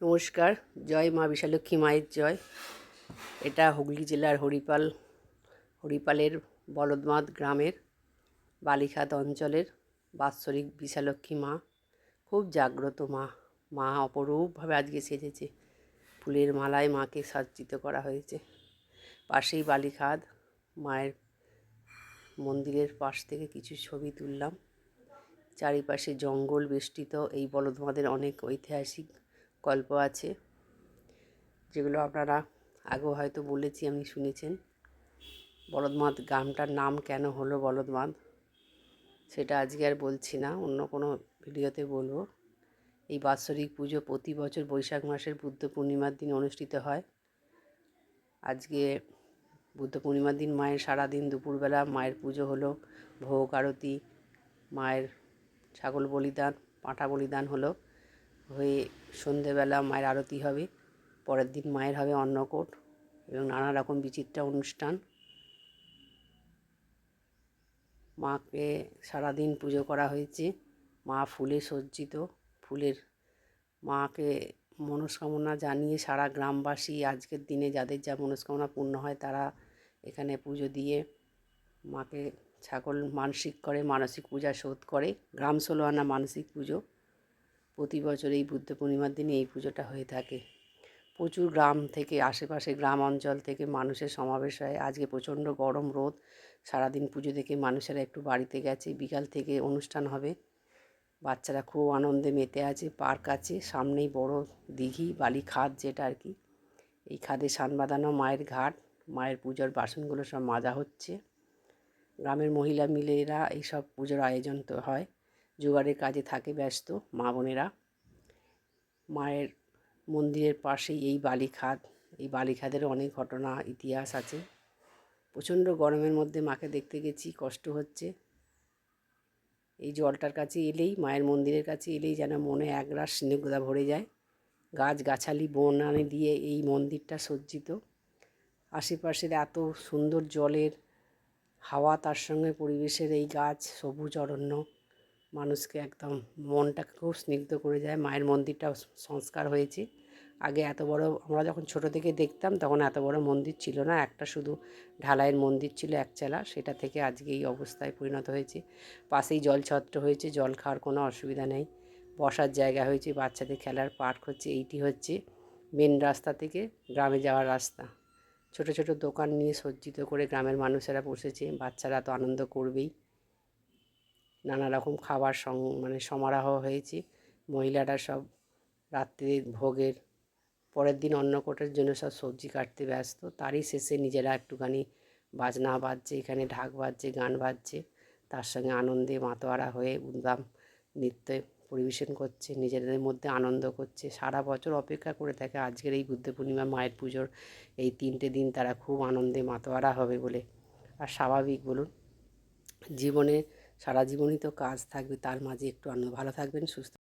নমস্কার, জয় মা বিশালক্ষী মায়ের জয়। এটা হুগলি জেলার হরিপাল, হরিপালের বলদমাদ গ্রামের বালিখাত অঞ্চলের বাৎসরিক বিশালক্ষী মা। খুব জাগ্রত মা মা অপরূপভাবে আজকে সেজেছে। ফুলের মালায় মাকে সজ্জিত করা হয়েছে। পাশেই বালিখাদ, মায়ের মন্দিরের পাশ থেকে কিছু ছবি তুললাম। চারিপাশে জঙ্গল বেষ্টিত এই বলদমাদের অনেক ঐতিহাসিক গল্প আছে, যেগুলো আপনারা আগেও হয়তো বলেছি আপনি শুনেছেন। বলদমাদ গ্রামটার নাম কেন হলো বলদমাদ সেটা আজকে আর বলছি না, অন্য কোনো ভিডিওতে বলব। এই বাৎসরিক পুজো প্রতি বছর বৈশাখ মাসের বুদ্ধ পূর্ণিমার দিন অনুষ্ঠিত হয়। আজকে বুদ্ধ পূর্ণিমার দিন মায়ের সারাদিন দুপুরবেলা মায়ের পুজো হলো, ভোগ, আরতি, মায়ের ছাগল বলিদান, পাঁঠা বলিদান হলো। হয়ে সন্ধেবেলা মায়ের আরতি হবে, পরের দিন মায়ের হবে অন্নকূট এবং নানা রকম বিচিত্র অনুষ্ঠান। মাকে সারাদিন পুজো করা হয়েছে। মা ফুলে সজ্জিত, ফুলের মাকে মনস্কামনা জানিয়ে সারা গ্রামবাসী আজকের দিনে যাদের যা মনস্কামনা পূর্ণ হয় তারা এখানে পুজো দিয়ে মাকে ছাগল মানসিক করে, মানসিক পূজা শোধ করে। গ্রাম ষোলো আনা মানসিক পুজো। প্রতি বছর এই বুদ্ধ পূর্ণিমার দিনে এই পুজোটা হয়ে থাকে। প্রচুর গ্রাম থেকে আশেপাশে গ্রাম অঞ্চল থেকে মানুষের সমাবেশ হয়। আজকে প্রচণ্ড গরম রোদ। সারাদিন পুজো দেখে মানুষেরা একটু বাড়িতে গেছে। বিকাল থেকে অনুষ্ঠান হবে। বাচ্চারা খুব আনন্দে মেতে আছে, পার্ক আছে। সামনেই বড় দিঘি, বালি খাদ যেটা আর কি। এই খাদে সান বাঁধানো, মায়ের ঘাট, মায়ের পুজোর বাসনগুলো সব মাজা হচ্ছে। গ্রামের মহিলা মিলেরা এইসব পুজোর আয়োজন তো হয়। জোগাড়ের কাজে থাকে, ব্যস্ত, মা বোনেরা। মায়ের মন্দিরের পাশেই এই বালিখাদ এই বালিখাদের অনেক ঘটনা, ইতিহাস আছে। প্রচণ্ড গরমের মধ্যে মাকে দেখতে গেছি কষ্ট হচ্ছে। এই জলটার কাছে এলেই, মায়ের মন্দিরের কাছে এলেই যেন মনে একরাশ স্নিগ্ধতা ভরে যায়। গাছ গাছালি বন আনে দিয়ে এই মন্দিরটা সজ্জিত। আশেপাশের এত সুন্দর জলের হাওয়া, তার সঙ্গে পরিবেশের এই গাছ সবুজ অরণ্য। মানুষকে একদম মনটাকে খুব স্নিগ্ধ করে যায়। মায়ের মন্দিরটাও সংস্কার হয়েছে। আগে এত বড়, আমরা যখন ছোট থেকে দেখতাম তখন এত বড় মন্দির ছিল না। একটা শুধু ঢালাইয়ের মন্দির ছিল একচালা সেটা থেকে আজকে এই অবস্থায় পরিণত হয়েছে। পাশেই জলছত্র হয়েছে। জল খাওয়ার কোনো অসুবিধা নেই। বসার জায়গা হয়েছে। বাচ্চাদের খেলার পার্ক হচ্ছে, এইটি হচ্ছে মেন রাস্তা থেকে গ্রামে যাওয়ার রাস্তা। ছোট ছোট দোকান নিয়ে সজ্জিত করে গ্রামের মানুষেরা বসেছে। বাচ্চারা তো আনন্দ করবেই। নানা রকম খাবার সং মানে সমারোহ হয়েছে। মহিলারা সব রাত্রে ভোগের পরের দিন অন্নকোটের জন্য সব সবজি কাটতে ব্যস্ত। তারই শেষে নিজেরা একটুখানি বাজনা বাজছে, এখানে ঢাক বাজছে, গান বাজছে। তার সঙ্গে আনন্দে মাতোয়ারা হয়ে উদ্দাম নৃত্য পরিবেশন করছে, নিজেদের মধ্যে আনন্দ করছে। সারা বছর অপেক্ষা করে থাকে আজকের এই বুদ্ধ পূর্ণিমা মায়ের পুজোর। এই তিনটে দিন তারা খুব আনন্দে মাতোয়ারা হবে বলে। আর স্বাভাবিক বলুন, জীবনে সারা জীবনই তো কাজ থাকবে তার মাঝে একটু আনন্দ। ভালো থাকবেন সুস্থ